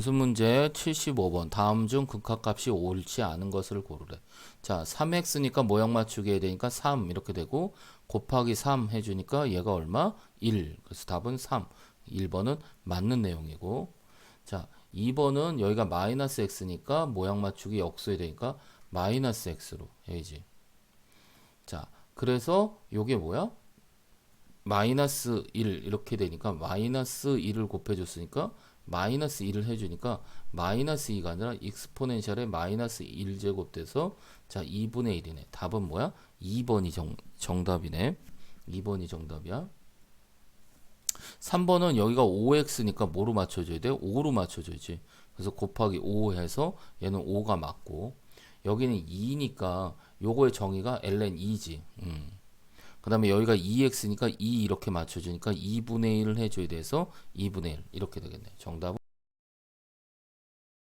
무슨 문제 75번 다음 중 극합값이 옳지 않은 것을 고르래. 자, 3x니까 모양 맞추기 해야 되니까 3 이렇게 되고 곱하기 3 해주니까 얘가 얼마? 1. 그래서 답은 3. 1번은 맞는 내용이고 자, 2번은 여기가 마이너스 x니까 모양 맞추기 역수해야 되니까 마이너스 x로 해야지. 자, 그래서 요게 뭐야? 마이너스 1 이렇게 되니까 마이너스 1을 곱해줬으니까 마이너스 1을 해주니까 마이너스 2가 아니라 익스포넨셜의 마이너스 1제곱 돼서 자 2분의 1이네 답은 뭐야? 2번이 정, 정답이네 2번이 정답이야 3번은 여기가 5x니까 뭐로 맞춰줘야 돼? 5로 맞춰줘야지 그래서 곱하기 5 해서 얘는 5가 맞고 여기는 2니까 요거의 정의가 ln 2지 음. 그 다음에 여기가 2x니까 2 이렇게 맞춰주니까 2분의 1을 해줘야 돼서 2분의 1 이렇게 되겠네. 정답은